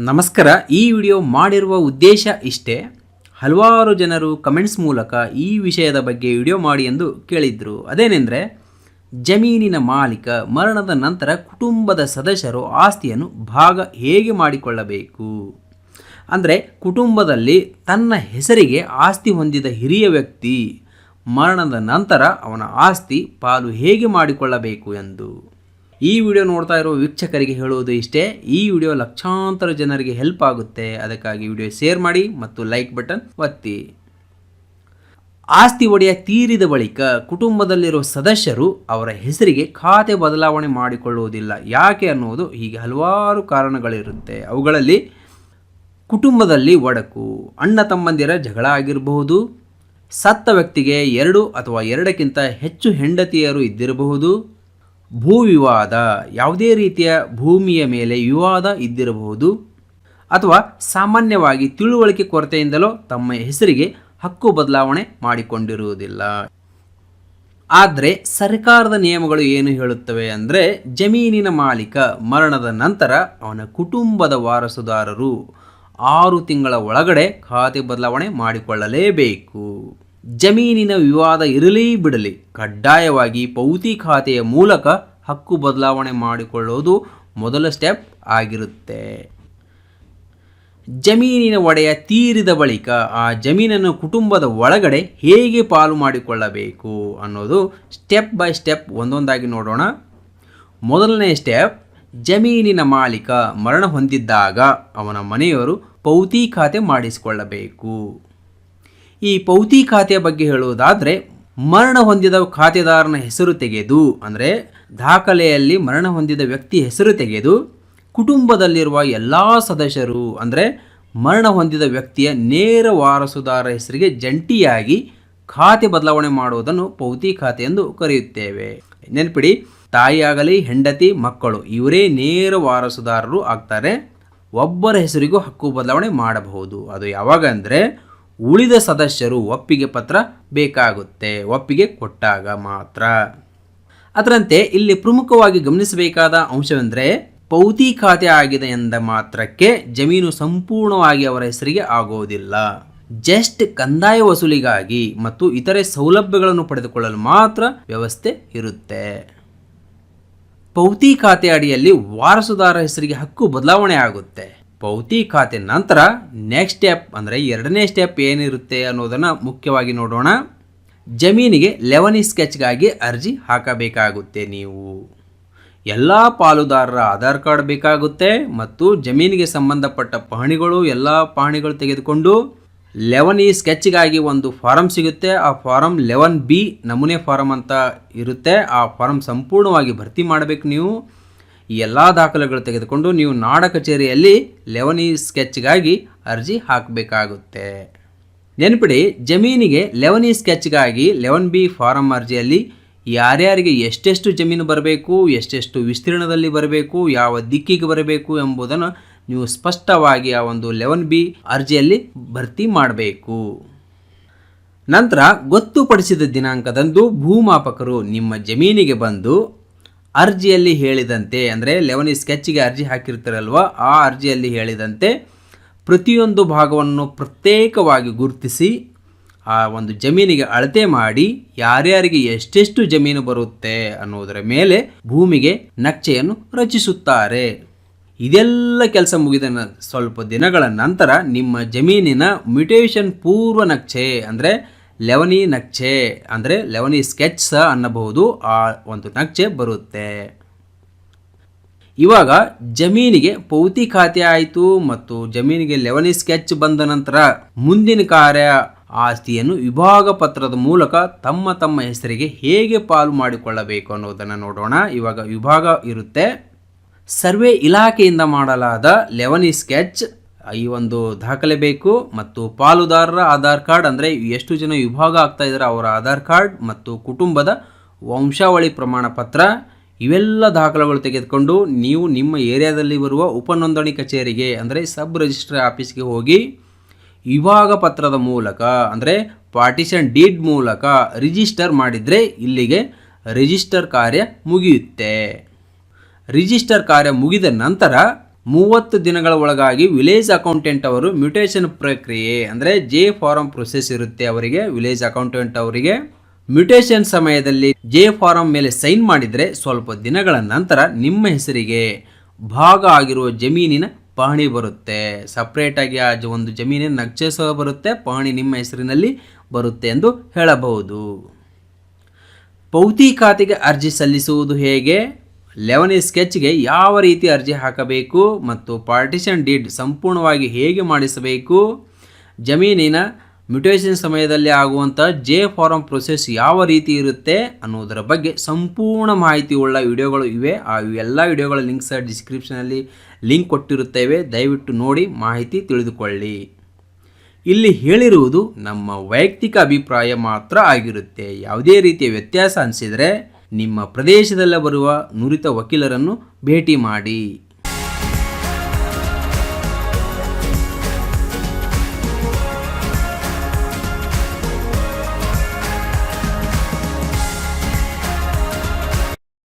ನಮಸ್ಕಾರ. ಈ ವಿಡಿಯೋ ಮಾಡಿರುವ ಉದ್ದೇಶ ಇಷ್ಟೇ. ಹಲವಾರು ಜನರು ಕಮೆಂಟ್ಸ್ ಮೂಲಕ ಈ ವಿಷಯದ ಬಗ್ಗೆ ವಿಡಿಯೋ ಮಾಡಿ ಎಂದು ಕೇಳಿದ್ರು. ಅದೇನೆಂದರೆ, ಜಮೀನಿನ ಮಾಲೀಕ ಮರಣದ ನಂತರ ಕುಟುಂಬದ ಸದಸ್ಯರು ಆಸ್ತಿಯನ್ನು ಭಾಗ ಹೇಗೆ ಮಾಡಿಕೊಳ್ಳಬೇಕು? ಅಂದರೆ, ಕುಟುಂಬದಲ್ಲಿ ತನ್ನ ಹೆಸರಿಗೆ ಆಸ್ತಿ ಹೊಂದಿದ ಹಿರಿಯ ವ್ಯಕ್ತಿ ಮರಣದ ನಂತರ ಅವನ ಆಸ್ತಿ ಪಾಲು ಹೇಗೆ ಮಾಡಿಕೊಳ್ಳಬೇಕು ಎಂದು? ಈ ವಿಡಿಯೋ ನೋಡ್ತಾ ಇರೋ ವೀಕ್ಷಕರಿಗೆ ಹೇಳುವುದು ಇಷ್ಟೇ, ಈ ವಿಡಿಯೋ ಲಕ್ಷಾಂತರ ಜನರಿಗೆ ಹೆಲ್ಪ್ ಆಗುತ್ತೆ. ಅದಕ್ಕಾಗಿ ವಿಡಿಯೋ ಶೇರ್ ಮಾಡಿ ಮತ್ತು ಲೈಕ್ ಬಟನ್ ಒತ್ತಿ. ಆಸ್ತಿ ಒಡೆಯ ತೀರಿದ ಬಳಿಕ ಕುಟುಂಬದಲ್ಲಿರುವ ಸದಸ್ಯರು ಅವರ ಹೆಸರಿಗೆ ಖಾತೆ ಬದಲಾವಣೆ ಮಾಡಿಕೊಳ್ಳುವುದಿಲ್ಲ. ಯಾಕೆ ಅನ್ನುವುದು ಹೀಗೆ ಹಲವಾರು ಕಾರಣಗಳಿರುತ್ತೆ. ಅವುಗಳಲ್ಲಿ ಕುಟುಂಬದಲ್ಲಿ ಒಡಕು, ಅಣ್ಣ ತಮ್ಮಂದಿರ ಜಗಳ ಆಗಿರಬಹುದು, ಸತ್ತ ವ್ಯಕ್ತಿಗೆ ಎರಡು ಅಥವಾ ಎರಡಕ್ಕಿಂತ ಹೆಚ್ಚು ಹೆಂಡತಿಯರು ಇದ್ದಿರಬಹುದು ಭೂ ವಿವಾದ ಯಾವುದೇ ರೀತಿಯ ಭೂಮಿಯ ಮೇಲೆ ವಿವಾದ ಇದ್ದಿರಬಹುದು ಅಥವಾ ಸಾಮಾನ್ಯವಾಗಿ ತಿಳುವಳಿಕೆ ಕೊರತೆಯಿಂದಲೋ ತಮ್ಮ ಹೆಸರಿಗೆ ಹಕ್ಕು ಬದಲಾವಣೆ ಮಾಡಿಕೊಂಡಿರುವುದಿಲ್ಲ. ಆದರೆ ಸರ್ಕಾರದ ನಿಯಮಗಳು ಏನು ಹೇಳುತ್ತವೆ ಅಂದರೆ ಜಮೀನಿನ ಮಾಲೀಕ ಮರಣದ ನಂತರ ಅವನ ಕುಟುಂಬದ ವಾರಸುದಾರರು ಆರು ತಿಂಗಳ ಒಳಗಡೆ ಖಾತೆ ಬದಲಾವಣೆ ಮಾಡಿಕೊಳ್ಳಲೇಬೇಕು. ಜಮೀನಿನ ವಿವಾದ ಇರಲಿ ಬಿಡಲಿ, ಕಡ್ಡಾಯವಾಗಿ ಪೌತಿ ಖಾತೆಯ ಮೂಲಕ ಹಕ್ಕು ಬದಲಾವಣೆ ಮಾಡಿಕೊಳ್ಳೋದು ಮೊದಲ ಸ್ಟೆಪ್ ಆಗಿರುತ್ತೆ. ಜಮೀನಿನ ಒಡೆಯ ತೀರಿದ ಬಳಿಕ ಆ ಜಮೀನನ್ನು ಕುಟುಂಬದ ಒಳಗಡೆ ಹೇಗೆ ಪಾಲು ಮಾಡಿಕೊಳ್ಳಬೇಕು ಅನ್ನೋದು ಸ್ಟೆಪ್ ಬೈ ಸ್ಟೆಪ್ ಒಂದೊಂದಾಗಿ ನೋಡೋಣ. ಮೊದಲನೇ ಸ್ಟೆಪ್ ಜಮೀನಿನ ಮಾಲೀಕ ಮರಣ ಹೊಂದಿದ್ದಾಗ ಅವನ ಮನೆಯವರು ಪೌತಿ ಖಾತೆ ಮಾಡಿಸಿಕೊಳ್ಳಬೇಕು. ಈ ಪೌತಿ ಖಾತೆಯ ಬಗ್ಗೆ ಹೇಳುವುದಾದರೆ, ಮರಣ ಹೊಂದಿದ ಖಾತೆದಾರನ ಹೆಸರು ತೆಗೆದು, ಅಂದರೆ ದಾಖಲೆಯಲ್ಲಿ ಮರಣ ಹೊಂದಿದ ವ್ಯಕ್ತಿ ಹೆಸರು ತೆಗೆದು, ಕುಟುಂಬದಲ್ಲಿರುವ ಎಲ್ಲ ಸದಸ್ಯರು, ಅಂದರೆ ಮರಣ ಹೊಂದಿದ ವ್ಯಕ್ತಿಯ ನೇರ ವಾರಸುದಾರ ಹೆಸರಿಗೆ ಜಂಟಿಯಾಗಿ ಖಾತೆ ಬದಲಾವಣೆ ಮಾಡುವುದನ್ನು ಪೌತಿ ಖಾತೆ ಎಂದು ಕರೆಯುತ್ತೇವೆ. ನೆನಪಿಡಿ, ತಾಯಿಯಾಗಲಿ, ಹೆಂಡತಿ, ಮಕ್ಕಳು, ಇವರೇ ನೇರ ವಾರಸುದಾರರು ಆಗ್ತಾರೆ. ಒಬ್ಬರ ಹೆಸರಿಗೂ ಹಕ್ಕು ಬದಲಾವಣೆ ಮಾಡಬಹುದು. ಅದು ಯಾವಾಗ ಅಂದರೆ ಉಳಿದ ಸದಸ್ಯರು ಒಪ್ಪಿಗೆ ಪತ್ರ ಬೇಕಾಗುತ್ತೆ, ಒಪ್ಪಿಗೆ ಕೊಟ್ಟಾಗ ಮಾತ್ರ. ಅದರಂತೆ ಇಲ್ಲಿ ಪ್ರಮುಖವಾಗಿ ಗಮನಿಸಬೇಕಾದ ಅಂಶವೆಂದರೆ ಪೌತಿ ಖಾತೆ ಆಗಿದೆ ಎಂದ ಮಾತ್ರಕ್ಕೆ ಜಮೀನು ಸಂಪೂರ್ಣವಾಗಿ ಅವರ ಹೆಸರಿಗೆ ಆಗೋದಿಲ್ಲ. ಜಸ್ಟ್ ಕಂದಾಯ ವಸೂಲಿಗಾಗಿ ಮತ್ತು ಇತರೆ ಸೌಲಭ್ಯಗಳನ್ನು ಪಡೆದುಕೊಳ್ಳಲು ಮಾತ್ರ ವ್ಯವಸ್ಥೆ ಇರುತ್ತೆ. ಪೌತಿ ಖಾತೆ ಅಡಿಯಲ್ಲಿ ವಾರಸುದಾರ ಹೆಸರಿಗೆ ಹಕ್ಕು ಬದಲಾವಣೆ ಆಗುತ್ತೆ. ಪೌತಿ ಖಾತೆ ನಂತರ ನೆಕ್ಸ್ಟ್ ಸ್ಟೆಪ್ ಅಂದರೆ ಎರಡನೇ ಸ್ಟೆಪ್ ಏನಿರುತ್ತೆ ಅನ್ನೋದನ್ನು ಮುಖ್ಯವಾಗಿ ನೋಡೋಣ. ಜಮೀನಿಗೆ ಲೆವನಿ ಸ್ಕೆಚ್ಗಾಗಿ ಅರ್ಜಿ ಹಾಕಬೇಕಾಗುತ್ತೆ ನೀವು. ಎಲ್ಲ ಪಾಲುದಾರರ ಆಧಾರ್ ಕಾರ್ಡ್ ಬೇಕಾಗುತ್ತೆ ಮತ್ತು ಜಮೀನಿಗೆ ಸಂಬಂಧಪಟ್ಟ ಪಹಣಿಗಳು, ಎಲ್ಲ ಪಹಣಿಗಳು ತೆಗೆದುಕೊಂಡು ಲೆವನ್ ಸ್ಕೆಚ್ಗಾಗಿ ಒಂದು ಫಾರಮ್ ಸಿಗುತ್ತೆ. ಆ ಫಾರಮ್ ಲೆವನ್ ಬಿ ನಮೂನೆ ಫಾರಮ್ ಅಂತ ಇರುತ್ತೆ. ಆ ಫಾರಮ್ ಸಂಪೂರ್ಣವಾಗಿ ಭರ್ತಿ ಮಾಡಬೇಕು ನೀವು. ಈ ಎಲ್ಲ ದಾಖಲೆಗಳು ತೆಗೆದುಕೊಂಡು ನೀವು ನಾಡ ಕಚೇರಿಯಲ್ಲಿ ಲೆವನಿ ಸ್ಕೆಚ್ಗಾಗಿ ಅರ್ಜಿ ಹಾಕಬೇಕಾಗುತ್ತೆ. ನೆನಪಿಡಿ, ಜಮೀನಿಗೆ ಲೆವನಿ ಸ್ಕೆಚ್ಗಾಗಿ ಲೆವನ್ ಬಿ ಫಾರಂ ಅರ್ಜಿಯಲ್ಲಿ ಯಾರ್ಯಾರಿಗೆ ಎಷ್ಟೆಷ್ಟು ಜಮೀನು ಬರಬೇಕು, ಎಷ್ಟೆಷ್ಟು ವಿಸ್ತೀರ್ಣದಲ್ಲಿ ಬರಬೇಕು, ಯಾವ ದಿಕ್ಕಿಗೆ ಬರಬೇಕು ಎಂಬುದನ್ನು ನೀವು ಸ್ಪಷ್ಟವಾಗಿ ಆ ಒಂದು ಲೆವನ್ ಬಿ ಅರ್ಜಿಯಲ್ಲಿ ಭರ್ತಿ ಮಾಡಬೇಕು. ನಂತರ ಗೊತ್ತುಪಡಿಸಿದ ದಿನಾಂಕದಂದು ಭೂಮಾಪಕರು ನಿಮ್ಮ ಜಮೀನಿಗೆ ಬಂದು ಅರ್ಜಿಯಲ್ಲಿ ಹೇಳಿದಂತೆ, ಅಂದರೆ ಲೆವನ್ ಸ್ಕೆಚ್ಗೆ ಅರ್ಜಿ ಹಾಕಿರ್ತಾರಲ್ವ, ಆ ಅರ್ಜಿಯಲ್ಲಿ ಹೇಳಿದಂತೆ ಪ್ರತಿಯೊಂದು ಭಾಗವನ್ನು ಪ್ರತ್ಯೇಕವಾಗಿ ಗುರುತಿಸಿ, ಆ ಒಂದು ಜಮೀನಿಗೆ ಅಳತೆ ಮಾಡಿ ಯಾರ್ಯಾರಿಗೆ ಎಷ್ಟೆಷ್ಟು ಜಮೀನು ಬರುತ್ತೆ ಅನ್ನೋದರ ಮೇಲೆ ಭೂಮಿಗೆ ನಕ್ಷೆಯನ್ನು ರಚಿಸುತ್ತಾರೆ. ಇದೆಲ್ಲ ಕೆಲಸ ಮುಗಿದ ಸ್ವಲ್ಪ ದಿನಗಳ ನಂತರ ನಿಮ್ಮ ಜಮೀನಿನ ಮ್ಯುಟೇಷನ್ ಪೂರ್ವ ನಕ್ಷೆ, ಅಂದರೆ ಲೆವನಿ ನಕ್ಷೆ ಅಂದರೆ ಲೆವನಿ ಸ್ಕೆಚ್ ಸಹ ಅನ್ನಬಹುದು ಆ ಒಂದು ನಕ್ಷೆ ಬರುತ್ತೆ. ಇವಾಗ ಜಮೀನಿಗೆ ಪೌತಿ ಖಾತೆ ಆಯಿತು ಮತ್ತು ಜಮೀನಿಗೆ ಲೆವನಿ ಸ್ಕೆಚ್ ಬಂದ ನಂತರ ಮುಂದಿನ ಕಾರ್ಯ ಆಸ್ತಿಯನ್ನು ವಿಭಾಗ ಪತ್ರದ ಮೂಲಕ ತಮ್ಮ ತಮ್ಮ ಹೆಸರಿಗೆ ಹೇಗೆ ಪಾಲು ಮಾಡಿಕೊಳ್ಳಬೇಕು ಅನ್ನೋದನ್ನು ನೋಡೋಣ. ಇವಾಗ ವಿಭಾಗ ಇರುತ್ತೆ. ಸರ್ವೆ ಇಲಾಖೆಯಿಂದ ಮಾಡಲಾದ ಲೆವನಿ ಸ್ಕೆಚ್ ಈ ಒಂದು ದಾಖಲೆ ಬೇಕು ಮತ್ತು ಪಾಲುದಾರರ ಆಧಾರ್ ಕಾರ್ಡ್ ಅಂದರೆ ಎಷ್ಟು ಜನ ವಿಭಾಗ ಆಗ್ತಾ ಇದ್ದಾರೆ ಅವರ ಆಧಾರ್ ಕಾರ್ಡ್ ಮತ್ತು ಕುಟುಂಬದ ವಂಶಾವಳಿ ಪ್ರಮಾಣ ಪತ್ರ, ಇವೆಲ್ಲ ದಾಖಲೆಗಳು ತೆಗೆದುಕೊಂಡು ನೀವು ನಿಮ್ಮ ಏರಿಯಾದಲ್ಲಿ ಬರುವ ಉಪನೋಂದಣಿ ಕಚೇರಿಗೆ ಅಂದರೆ ಸಬ್ ರಿಜಿಸ್ಟ್ರ್ ಆಫೀಸ್ಗೆ ಹೋಗಿ ವಿಭಾಗ ಪತ್ರದ ಮೂಲಕ ಅಂದರೆ ಪಾರ್ಟಿಷನ್ ಡೀಡ್ ಮೂಲಕ ರಿಜಿಸ್ಟರ್ ಮಾಡಿದರೆ ಇಲ್ಲಿಗೆ ರಿಜಿಸ್ಟರ್ ಕಾರ್ಯ ಮುಗಿಯುತ್ತೆ. ರಿಜಿಸ್ಟರ್ ಕಾರ್ಯ ಮುಗಿದ ನಂತರ ಮೂವತ್ತು ದಿನಗಳ ಒಳಗಾಗಿ ವಿಲೇಜ್ ಅಕೌಂಟೆಂಟ್ ಅವರು ಮ್ಯೂಟೇಷನ್ ಪ್ರಕ್ರಿಯೆ, ಅಂದರೆ ಜೆ ಫಾರಂ ಪ್ರೊಸೆಸ್ ಇರುತ್ತೆ ಅವರಿಗೆ, ವಿಲೇಜ್ ಅಕೌಂಟೆಂಟ್ ಅವರಿಗೆ. ಮ್ಯೂಟೇಷನ್ ಸಮಯದಲ್ಲಿ ಜೆ ಫಾರಂ ಮೇಲೆ ಸೈನ್ ಮಾಡಿದರೆ ಸ್ವಲ್ಪ ದಿನಗಳ ನಂತರ ನಿಮ್ಮ ಹೆಸರಿಗೆ ಭಾಗ ಆಗಿರುವ ಜಮೀನಿನ ಪಹಣಿ ಬರುತ್ತೆ. ಸಪ್ರೇಟಾಗಿ ಆ ಒಂದು ಜಮೀನಿನ ನಕ್ಷೆ ಸಹ ಬರುತ್ತೆ ಪಹಣಿ ನಿಮ್ಮ ಹೆಸರಿನಲ್ಲಿ ಬರುತ್ತೆ ಎಂದು ಹೇಳಬಹುದು. ಪೌತಿ ಖಾತೆಗೆ ಅರ್ಜಿ ಸಲ್ಲಿಸುವುದು ಹೇಗೆ? ಲೆವನ್ ಸ್ಕೆಚ್ಗೆ ಯಾವ ರೀತಿ ಅರ್ಜಿ ಹಾಕಬೇಕು ಮತ್ತು ಪಾರ್ಟಿಷನ್ ಡೀಡ್ ಸಂಪೂರ್ಣವಾಗಿ ಹೇಗೆ ಮಾಡಿಸಬೇಕು? ಜಮೀನಿನ ಮ್ಯುಟೇಷನ್ ಸಮಯದಲ್ಲಿ ಆಗುವಂಥ ಜೆ ಫಾರಂ ಪ್ರೊಸೆಸ್ ಯಾವ ರೀತಿ ಇರುತ್ತೆ ಅನ್ನೋದರ ಬಗ್ಗೆ ಸಂಪೂರ್ಣ ಮಾಹಿತಿ ಉಳ್ಳ ವಿಡಿಯೋಗಳು ಇವೆ. ಆ ಎಲ್ಲ ವಿಡಿಯೋಗಳ ಲಿಂಕ್ ಸಹ ಡಿಸ್ಕ್ರಿಪ್ಷನಲ್ಲಿ ಲಿಂಕ್ ಕೊಟ್ಟಿರುತ್ತೇವೆ. ದಯವಿಟ್ಟು ನೋಡಿ, ಮಾಹಿತಿ ತಿಳಿದುಕೊಳ್ಳಿ. ಇಲ್ಲಿ ಹೇಳಿರುವುದು ನಮ್ಮ ವೈಯಕ್ತಿಕ ಅಭಿಪ್ರಾಯ ಮಾತ್ರ ಆಗಿರುತ್ತೆ. ಯಾವುದೇ ರೀತಿಯ ವ್ಯತ್ಯಾಸ ಅನಿಸಿದರೆ ನಿಮ್ಮ ಪ್ರದೇಶದಲ್ಲೇ ಬರುವ ನುರಿತ ವಕೀಲರನ್ನು ಭೇಟಿ ಮಾಡಿ.